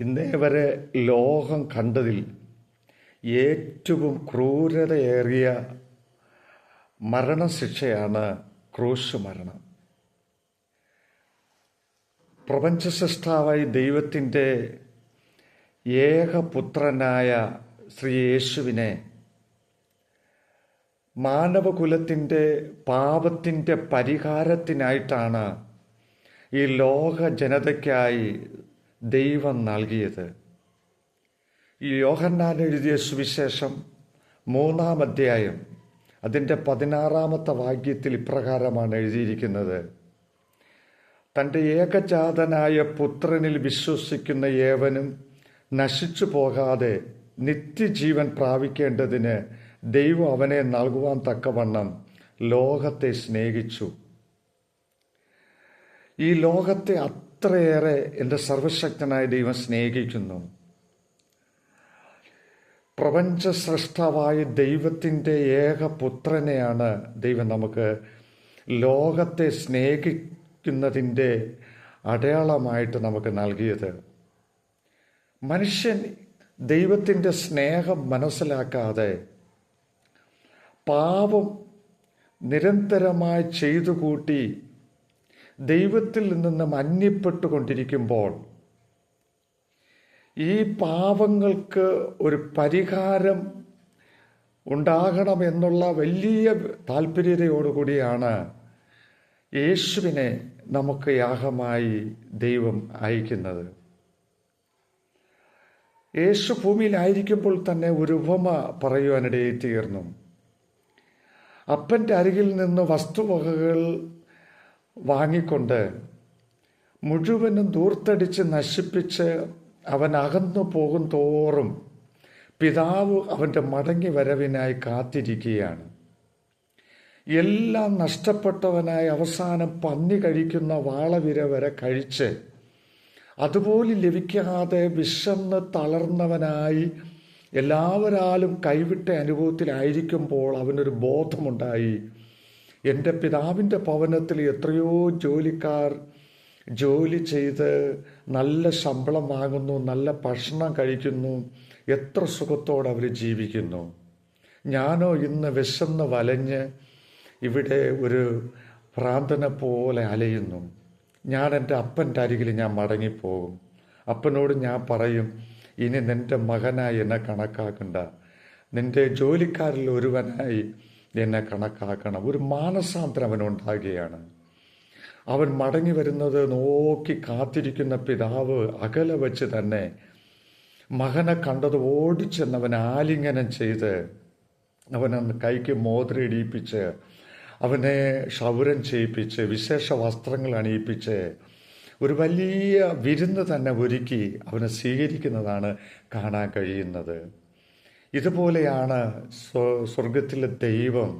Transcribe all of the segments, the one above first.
ഇന്നേ വരെ ലോകം കണ്ടതിൽ ഏറ്റവും ക്രൂരതയേറിയ മരണശിക്ഷയാണ് ക്രൂശ് മരണം. പ്രപഞ്ചസൃഷ്ടാവായി ദൈവത്തിന്റെ ഏകപുത്രനായ ശ്രീ യേശുവിനെ മാനവകുലത്തിന്റെ പാപത്തിന്റെ പരിഹാരത്തിനായിട്ടാണ് ഈ ലോക ജനതയ്ക്കായി ദൈവം നൽകിയത്. യോഹന്നാൻ എഴുതിയ സുവിശേഷം മൂന്നാം അധ്യായം അതിന്റെ പതിനാറാമത്തെ വാക്യത്തിൽ ഇപ്രകാരമാണ് എഴുതിയിരിക്കുന്നത്. തന്റെ ഏകജാതനായ പുത്രനിൽ വിശ്വസിക്കുന്ന ഏവനും നശിച്ചു പോകാതെ നിത്യജീവൻ പ്രാപിക്കേണ്ടതിന് ദൈവം അവനെ നൽകുവാൻ തക്കവണ്ണം ലോകത്തെ സ്നേഹിച്ചു. ഈ ലോകത്തെ അത്രയേറെ എന്റെ സർവശക്തനായ ദൈവം സ്നേഹിക്കുന്നു. പ്രപഞ്ച സൃഷ്ടാവായ ദൈവത്തിന്റെ ഏകപുത്രനെയാണ് ദൈവം നമുക്ക് ലോകത്തെ സ്നേഹിക്കുന്നതിന്റെ അടയാളമായിട്ട് നമുക്ക് നൽകിയത്. മനുഷ്യൻ ദൈവത്തിന്റെ സ്നേഹം മനസ്സിലാക്കാതെ പാപം നിരന്തരമായി ചെയ്തു കൂട്ടി ദൈവത്തിൽ നിന്നും അന്യപ്പെട്ടുകൊണ്ടിരിക്കുമ്പോൾ ഈ പാപങ്ങൾക്ക് ഒരു പരിഹാരം ഉണ്ടാകണമെന്നുള്ള വലിയ താല്പര്യതയോടുകൂടിയാണ് യേശുവിനെ നമുക്ക് യാഗമായി ദൈവം അയക്കുന്നത്. യേശു ഭൂമിയിലായിരിക്കുമ്പോൾ തന്നെ ഒരു ഉപമ പറയുവാനിടയിൽ തീർന്നു. അപ്പന്റെ അരികിൽ നിന്ന് വസ്തുവകകൾ വാങ്ങിക്കൊണ്ട് മുഴുവനും ദൂർത്തടിച്ച് നശിപ്പിച്ച് അവൻ അകന്നു പോകും തോറും പിതാവ് അവന്റെ മടങ്ങി വരവിനായി കാത്തിരിക്കുകയാണ്. എല്ലാം നഷ്ടപ്പെട്ടവനായി അവസാനം പന്നി കഴിക്കുന്ന വാളവിര വരെ കഴിച്ച് അതുപോലെ ലഭിക്കാതെ വിശന്ന് തളർന്നവനായി എല്ലാവരാലും കൈവിട്ട അനുഭവത്തിലായിരിക്കുമ്പോൾ അവനൊരു ബോധമുണ്ടായി. എന്റെ പിതാവിന്റെ ഭവനത്തിൽ എത്രയോ ജോലിക്കാർ ജോലി ചെയ്ത് നല്ല ശമ്പളം വാങ്ങുന്നു നല്ല ഭക്ഷണം കഴിക്കുന്നു എത്ര സുഖത്തോടെ അവർ ജീവിക്കുന്നു. ഞാനോ ഇന്ന് വിശന്ന് വലഞ്ഞ് ഇവിടെ ഒരു ഭ്രാന്തനെ പോലെ അലയുന്നു. ഞാൻ എന്റെ അപ്പന്റെ അരികിൽ ഞാൻ മടങ്ങിപ്പോകും. അപ്പനോട് ഞാൻ പറയും ഇനി നിന്റെ മകനായി എന്നെ കണക്കാക്കണ്ട. നിന്റെ ജോലിക്കാരിൽ ഒരുവനായി എന്നെ കണക്കാക്കണം. ഒരു മാനസാന്തരം അവനുണ്ടാകുകയാണ്. അവൻ മടങ്ങി വരുന്നത് നോക്കി കാത്തിരിക്കുന്ന പിതാവ് അകലെ വെച്ച് തന്നെ മകനെ കണ്ടത് ഓടിച്ചെന്നവൻ ആലിംഗനം ചെയ്ത് അവനെ കൈക്ക് മോതിരയിടിപ്പിച്ച് അവനെ ക്ഷൗരം ചെയ്യിപ്പിച്ച് വിശേഷ വസ്ത്രങ്ങൾ അണിയിപ്പിച്ച് ഒരു വലിയ വിരുന്ന് തന്നെ ഒരുക്കി അവനെ സ്വീകരിക്കുന്നതാണ് കാണാൻ കഴിയുന്നത്. ഇതുപോലെയാണ് സ്വർഗത്തിലെ ദൈവം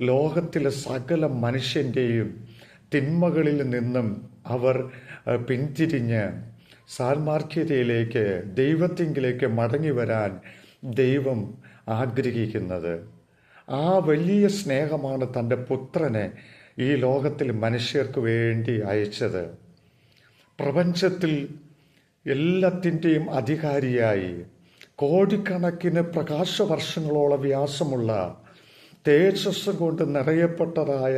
ലോകത്തിലെ സകല മനുഷ്യന്റെയും തിന്മകളിൽ നിന്നും അവർ പിന്തിരിഞ്ഞ് സാൽമാർഗ്യതയിലേക്ക് ദൈവത്തിങ്കിലേക്ക് മടങ്ങി വരാൻ ദൈവം ആഗ്രഹിക്കുന്നത്. ആ വലിയ സ്നേഹമാണ് തന്റെ പുത്രനെ ഈ ലോകത്തിൽ മനുഷ്യർക്ക് വേണ്ടി അയച്ചത്. പ്രപഞ്ചത്തിൽ എല്ലാത്തിന്റെയും അധികാരിയായി കോടിക്കണക്കിന് പ്രകാശവർഷങ്ങളോളം വ്യാസമുള്ള തേജസ് കൊണ്ട് നിറയപ്പെട്ടതായ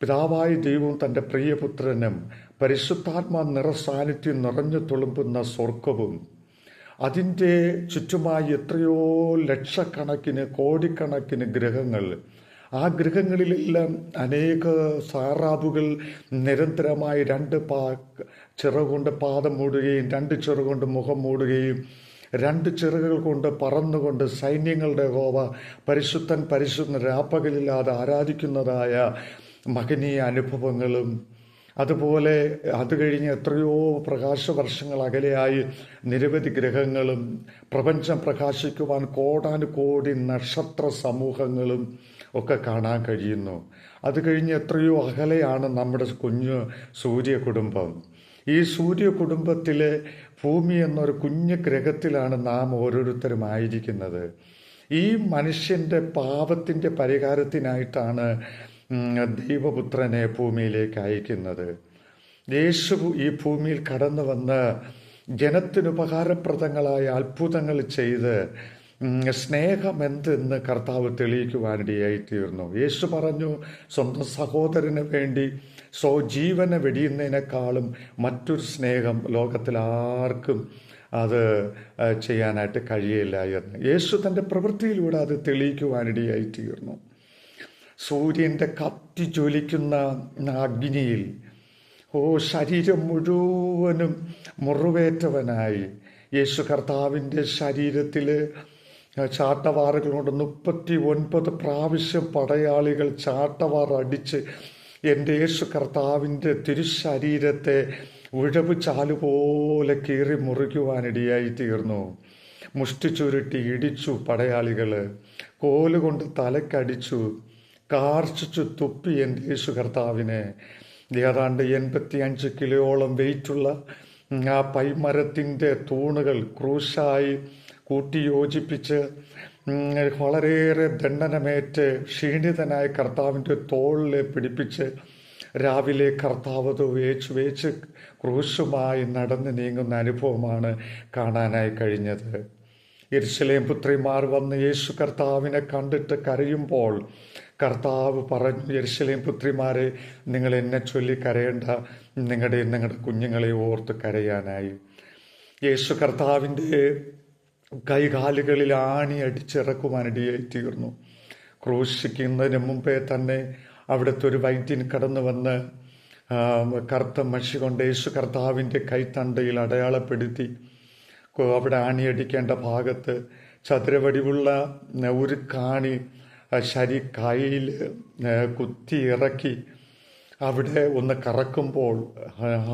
പിതാവായ ദൈവവും തന്റെ പ്രിയപുത്രനും പരിശുദ്ധാത്മാ നിറസാന്നിധ്യം നിറഞ്ഞു തുളുമ്പുന്ന സ്വർഗവും അതിന്റെ ചുറ്റുമായി എത്രയോ ലക്ഷക്കണക്കിന് കോടിക്കണക്കിന് ഗ്രഹങ്ങൾ. ആ ഗ്രഹങ്ങളിലെല്ലാം അനേക സാറാബുകൾ നിരന്തരമായി രണ്ട് പാ ചിറകൊണ്ട് പാദം മൂടുകയും രണ്ട് ചിറകൊണ്ട് മുഖം മൂടുകയും രണ്ട് ചിറകുകൾ കൊണ്ട് പറന്നുകൊണ്ട് സൈന്യങ്ങളുടെ ഹോവ പരിശുദ്ധൻ പരിശുദ്ധൻ രാപ്പകലില്ലാതെ ആരാധിക്കുന്നതായ മഹനീയ അനുഭവങ്ങളും അതുപോലെ അത് കഴിഞ്ഞ് എത്രയോ പ്രകാശവർഷങ്ങൾ അകലെയായി നിരവധി ഗ്രഹങ്ങളും പ്രപഞ്ചം പ്രകാശിക്കുവാൻ കോടാനുകോടി നക്ഷത്ര സമൂഹങ്ങളും ഒക്കെ കാണാൻ കഴിയുന്നു. അത് കഴിഞ്ഞ് എത്രയോ അകലെയാണ് നമ്മുടെ കുഞ്ഞു സൂര്യ കുടുംബം ഈ സൂര്യ കുടുംബത്തിലെ ഭൂമി എന്നൊരു കുഞ്ഞു ഗ്രഹത്തിലാണ് നാം ഓരോരുത്തരും ആയിരിക്കുന്നത് ഈ മനുഷ്യന്റെ പാപത്തിന്റെ പരിഹാരത്തിനായിട്ടാണ് ദൈവപുത്രനെ ഭൂമിയിലേക്ക് അയക്കുന്നത്. യേശു ഈ ഭൂമിയിൽ കടന്നു വന്ന് ജനത്തിനുപകാരപ്രദങ്ങളായ അത്ഭുതങ്ങൾ ചെയ്ത് സ്നേഹം സ്നേഹം എന്തെന്ന് കർത്താവ് തെളിയിക്കുവാനിടയായി തീർന്നു യേശു പറഞ്ഞു സ്വന്തം സഹോദരന് വേണ്ടി സ്വജീവനെ വെടിയുന്നതിനേക്കാളും മറ്റൊരു സ്നേഹം ലോകത്തിൽ ആർക്കും അത് ചെയ്യാനായിട്ട് കഴിയില്ല എന്ന്. യേശു തന്റെ പ്രവൃത്തിയിലൂടെ അത് തെളിയിക്കുവാനിടയായി തീർന്നു. സൂര്യന്റെ കത്തി ജ്വലിക്കുന്ന അഗ്നിയിൽ ഓ ശരീരം മുഴുവനും മുറിവേറ്റവനായി. യേശു കർത്താവിന്റെ ശരീരത്തിൽ ചാട്ടവാറുകളോട് മുപ്പത്തി ഒൻപത് പ്രാവശ്യം പടയാളികൾ ചാട്ടവാർ അടിച്ച് എന്റെ യേശു കർത്താവിന്റെ തിരുശരീരത്തെ ഉഴവ് ചാലുപോലെ കീറി മുറിക്കുവാനിടയായി തീർന്നു. മുഷ്ടി ചുരുട്ടി ഇടിച്ചു പടയാളികൾ കോലുകൊണ്ട് തലക്കടിച്ചു കാർച്ചു തുപ്പി എന്റെ യേശു കർത്താവിനെ. ഏതാണ്ട് എൺപത്തി അഞ്ച് കിലോയോളം വെയിറ്റുള്ള ആ പൈമരത്തിന്റെ തൂണുകൾ ക്രൂശായി കൂട്ടിയോജിപ്പിച്ച് വളരെയേറെ ദണ്ഡനമേറ്റ് ക്ഷീണിതനായ കർത്താവിന്റെ തോളിലെ പിടിപ്പിച്ച് രാവിലെ കർത്താവ് അത് വേച്ച് വേച്ച് ക്രൂശുമായി നടന്ന് നീങ്ങുന്ന അനുഭവമാണ് കാണാനായി കഴിഞ്ഞത്. യെരുശലേം പുത്രിമാർ വന്ന് യേശു കർത്താവിനെ കണ്ടിട്ട് കരയുമ്പോൾ കർത്താവ് പറഞ്ഞു യെരുശലേം പുത്രിമാരെ നിങ്ങൾ എന്നെ ചൊല്ലി കരയേണ്ട. നിങ്ങളുടെ നിങ്ങളുടെ കുഞ്ഞുങ്ങളെ ഓർത്ത് കരയാനായി. യേശു കർത്താവിന്റെ കൈകാലുകളിൽ ആണി അടിച്ചിറക്കുവാനിടയായി തീർന്നു. ക്രൂശിക്കുന്നതിന് മുമ്പേ തന്നെ അവിടുത്തെ ഒരു വൈദ്യൻ കടന്നു വന്ന് കറുത്ത മഷി കൊണ്ട് യേശു കർത്താവിന്റെ കൈത്തണ്ടയിൽ അടയാളപ്പെടുത്തി. അവിടെ ആണിയടിക്കേണ്ട ഭാഗത്ത് ചതുരവടിവുള്ള ഒരു കാണി ശരി കൈയിൽ കുത്തി ഇറക്കി. അവിടെ ഒന്ന് കറക്കുമ്പോൾ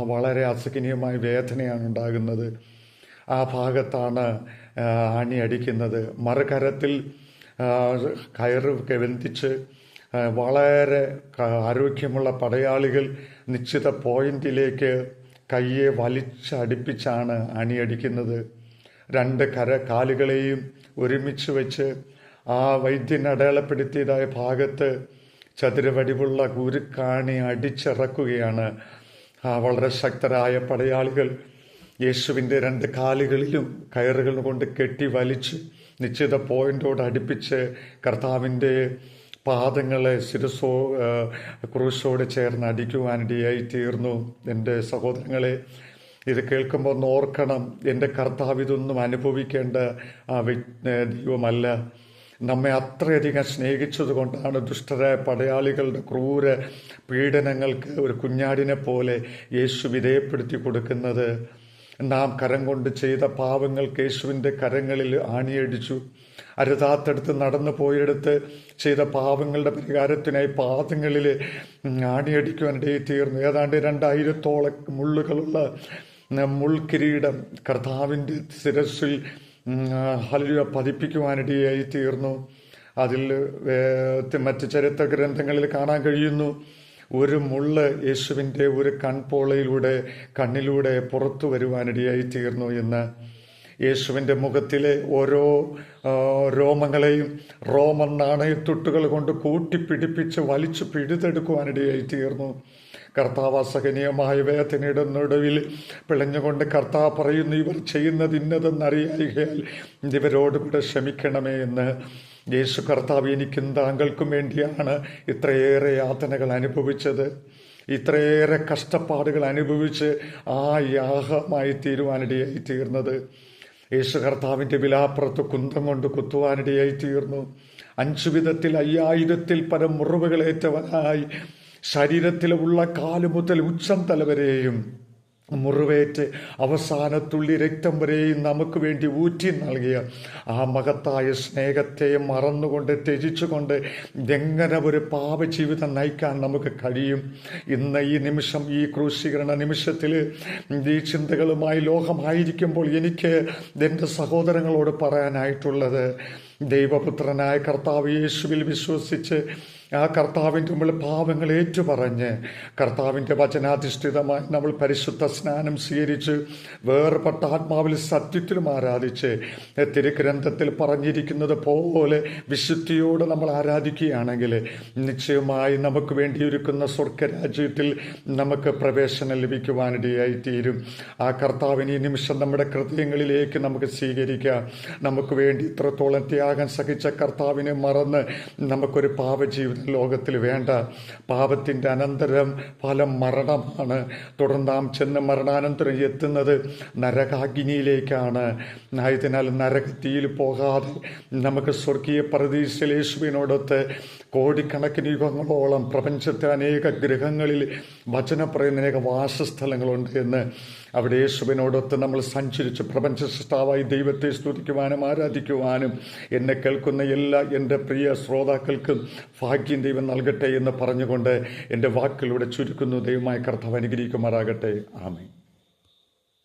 വളരെ അസഹനീയമായ വേദനയാണ് ഉണ്ടാകുന്നത്. ആ ഭാഗത്താണ് ആ, ആണി അടിക്കുന്നത്. മറുകരത്തിൽ കയറ് ബന്ധിച്ച് വളരെ ആരോഗ്യമുള്ള പടയാളികൾ നിശ്ചിത പോയിന്റിലേക്ക് കയ്യെ വലിച്ചടിപ്പിച്ചാണ് അണിയടിക്കുന്നത് രണ്ട് കര കാലുകളെയും ഒരുമിച്ച് വെച്ച് ആ വൈദ്യൻ അടയാളപ്പെടുത്തിയതായ ഭാഗത്ത് ചതുരവടിവുള്ള കുരുക്കാണി അടിച്ചിറക്കുകയാണ്. വളരെ ശക്തരായ പടയാളികൾ യേശുവിന്റെ രണ്ട് കാലുകളിലും കയറുകൾ കൊണ്ട് കെട്ടി വലിച്ച് നിശ്ചിത പോയിന്റോട് അടുപ്പിച്ച് കർത്താവിന്റെ പാദങ്ങളെ ശിരസോ ക്രൂശോട് ചേർന്ന് അടിക്കുവാനിടയായി തീർന്നു. എന്റെ സഹോദരങ്ങളെ ഇത് കേൾക്കുമ്പോൾ ഒന്ന് ഓർക്കണം എന്റെ കർത്താവ് ഇതൊന്നും അനുഭവിക്കേണ്ട ദൈവമല്ല. നമ്മെ അത്രയധികം സ്നേഹിച്ചതുകൊണ്ടാണ് ദുഷ്ടരായ പടയാളികളുടെ ക്രൂര പീഡനങ്ങൾക്ക് ഒരു കുഞ്ഞാടിനെ പോലെ യേശു വിധേയപ്പെടുത്തി കൊടുക്കുന്നത്. നാം കരം കൊണ്ട് ചെയ്ത പാവങ്ങൾ കേശുവിന്റെ കരങ്ങളിൽ ആണിയടിച്ചു. അരുതാത്തടുത്ത് നടന്നു പോയെടുത്ത് ചെയ്ത പാവങ്ങളുടെ പരിഹാരത്തിനായി പാദങ്ങളിൽ ആണിയടിക്കുവാനിടയിൽ തീർന്നു ഏതാണ്ട് രണ്ടായിരത്തോളം മുള്ളുകളുള്ള മുൾക്കിരീടം കർത്താവിന്റെ ശിരസിൽ ഹലുവ പതിപ്പിക്കുവാനിടയായി തീർന്നു അതിൽ മറ്റ് ചരിത്ര ഗ്രന്ഥങ്ങളിൽ കാണാൻ കഴിയുന്നു. ഒരു മുള്ള് യേശുവിന്റെ ഒരു കൺപോളയിലൂടെ കണ്ണിലൂടെ പുറത്തു വരുവാനിടയായി തീർന്നു എന്ന് യേശുവിന്റെ മുഖത്തിലെ ഓരോ രോമങ്ങളെയും റോമൻ നാണയത്തൊട്ടുകൾ കൊണ്ട് കൂട്ടിപ്പിടിപ്പിച്ച് വലിച്ചു പിഴുതെടുക്കുവാനിടയായി തീർന്നു. കർത്താവ് അസഹനീയമായ വേദനയുടെ നടുവിൽ പിളഞ്ഞുകൊണ്ട് കർത്താവ് പറയുന്നു ഇവർ ചെയ്യുന്നത് ഇന്നതെന്നറിയായികയാൽ ഇവരോട് കൂടെ ക്ഷമിക്കണമേ എന്ന്. യേശു കർത്താവ് എനിക്കും താങ്കൾക്കും വേണ്ടിയാണ് ഇത്രയേറെ യാതനകൾ അനുഭവിച്ചത്. ഇത്രയേറെ കഷ്ടപ്പാടുകൾ അനുഭവിച്ച് ആ യാഹമായി തീരുവാനിടയായി തീർന്നത്. യേശു കർത്താവിന്റെ വിലാപ്പുറത്ത് കുന്തം കൊണ്ട് കുത്തുവാനിടയായി തീർന്നു. അഞ്ചു വിധത്തിൽ അയ്യായിരത്തിൽ പരം മുറിവുകളേറ്റവനായി ശരീരത്തിലുള്ള കാൽ മുതൽ ഉച്ചം തലവരെയും മുറിവേറ്റ് അവസാനത്തുള്ളി രക്തം വരെയും നമുക്ക് വേണ്ടി ഊറ്റി നൽകിയ ആ മഹത്തായ സ്നേഹത്തെ മറന്നുകൊണ്ട് ത്യജിച്ചുകൊണ്ട് എങ്ങനെ ഒരു പാപജീവിതം നയിക്കാൻ നമുക്ക് കഴിയും? ഇന്ന് ഈ നിമിഷം ഈ ക്രൂശീകരണ നിമിഷത്തിൽ ഈ ചിന്തകളുമായി ലോകമായിരിക്കുമ്പോൾ എനിക്ക് എന്റെ സഹോദരങ്ങളോട് പറയാനായിട്ടുള്ളത് ദൈവപുത്രനായ കർത്താവ് യേശുവിൽ വിശ്വസിച്ച് ആ കർത്താവിന്റെ മുമ്പിൽ പാവങ്ങൾ ഏറ്റുപറഞ്ഞ് കർത്താവിന്റെ വചനാധിഷ്ഠിതമായി നമ്മൾ പരിശുദ്ധ സ്നാനം സ്വീകരിച്ച് വേർപെട്ട ആത്മാവിൽ സത്യത്തിലും ആരാധിച്ച് തിരുഗ്രന്ഥത്തിൽ പറഞ്ഞിരിക്കുന്നത് പോലെ വിശുദ്ധിയോട് നമ്മൾ ആരാധിക്കുകയാണെങ്കിൽ നിശ്ചയമായി നമുക്ക് വേണ്ടിയിരിക്കുന്ന സ്വർഗരാജ്യത്തിൽ നമുക്ക് പ്രവേശനം ലഭിക്കുവാനിടയായി തീരും ആ കർത്താവിന് ഈ നിമിഷം നമ്മുടെ ഹൃദയങ്ങളിലേക്ക് നമുക്ക് സ്വീകരിക്കാം. നമുക്ക് വേണ്ടി ഇത്രത്തോളം ത്യാഗം സഹിച്ച കർത്താവിനെ മറന്ന് നമുക്കൊരു പാപജീവിതം ലോകത്തിൽ വേണ്ട പാപത്തിന്റെ അനന്തരം ഫലം മരണമാണ്. തുടർന്ന് നാം ചെന്ന് മരണാനന്തരം എത്തുന്നത് നരകാഗ്നിയിലേക്കാണ്. ആയതിനാൽ നരകത്തിയിൽ പോകാതെ നമുക്ക് സ്വർഗീയ പ്രതീക്ഷ യേശുവിനോടൊത്ത് കോടിക്കണക്കിന് യുഗങ്ങളോളം പ്രപഞ്ചത്തെ അനേക ഗ്രഹങ്ങളിൽ വചന പറയുന്ന അനേക വാസസ്ഥലങ്ങളുണ്ട് എന്ന് അവിടെ യേശുവിനോടൊത്ത് നമ്മൾ സഞ്ചരിച്ച് പ്രപഞ്ച സൃഷ്ടാവായി ദൈവത്തെ സ്തുതിക്കുവാനും ആരാധിക്കുവാനും എന്നെ കേൾക്കുന്ന എല്ലാ എന്റെ പ്രിയ ശ്രോതാക്കൾക്കും ഭാഗ്യം ദൈവം നൽകട്ടെ എന്ന് പറഞ്ഞുകൊണ്ട് എന്റെ വാക്കിലൂടെ ചുരുക്കുന്നു. ദൈവമായ കർത്താവ് അനുഗ്രഹിക്കുമാറാകട്ടെ. ആമേ